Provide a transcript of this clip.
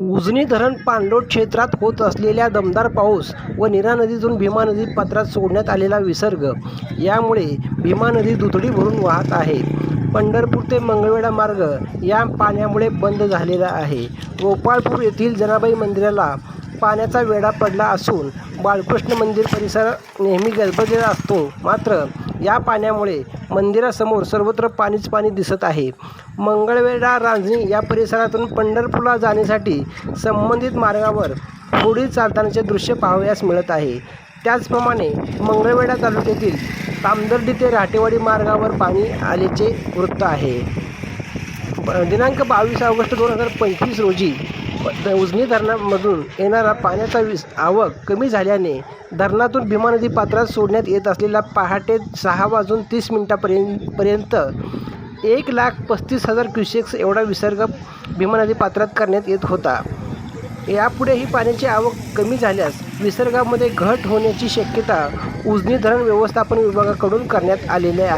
उजनी धरण पाणलोट क्षेत्रात होत असलेल्या दमदार पाऊस व नीरा नदीतून भीमा नदी पात्रात सोडण्यात आलेला विसर्ग. यामुळे भीमा नदी दुथडी भरून वाहत आहे. पंढरपूर ते मंगळवेढा मार्ग या पाण्यामुळे बंद झालेला आहे. गोपाळपूर येथील जनाबाई मंदिराला पाण्याचा वेढा पडला असून बाळकृष्ण मंदिर परिसर नेहमी गजबजलेला असतो. मात्र या पाण्यामुळे मंदिरासमोर सर्वत्र पाणीच पाणी दिसत आहे. मंगळवेढा रांजणी या परिसरातून पंढरपूरला जाण्यासाठी संबंधित मार्गावर पुढील चालतानाचे दृश्य पाहावयास मिळत आहे. त्याचप्रमाणे मंगळवेढा तालुक्यातील तामदर्डी ते राटेवाडी मार्गावर पाणी आल्याचे वृत्त आहे. दिनांक बावीस ऑगस्ट दोन हजार पंचवीस रोजी उजनी धरणामधून येणारा पाण्याचा विस आवक कमी झाल्याने धरणातून भीमा नदी पात्रात सोडण्यात येत असलेला पहाटे सहा वाजून तीस मिनिटापर्यंत पर्यंत एक लाख पस्तीस हजार क्युसेक्स एवढा विसर्ग भीमा नदी पात्रात करण्यात येत होता. यापुढेही पाण्याची आवक कमी झाल्यास विसर्गामध्ये घट होण्याची शक्यता उजनी धरण व्यवस्थापन विभागाकडून करण्यात आलेली आहे.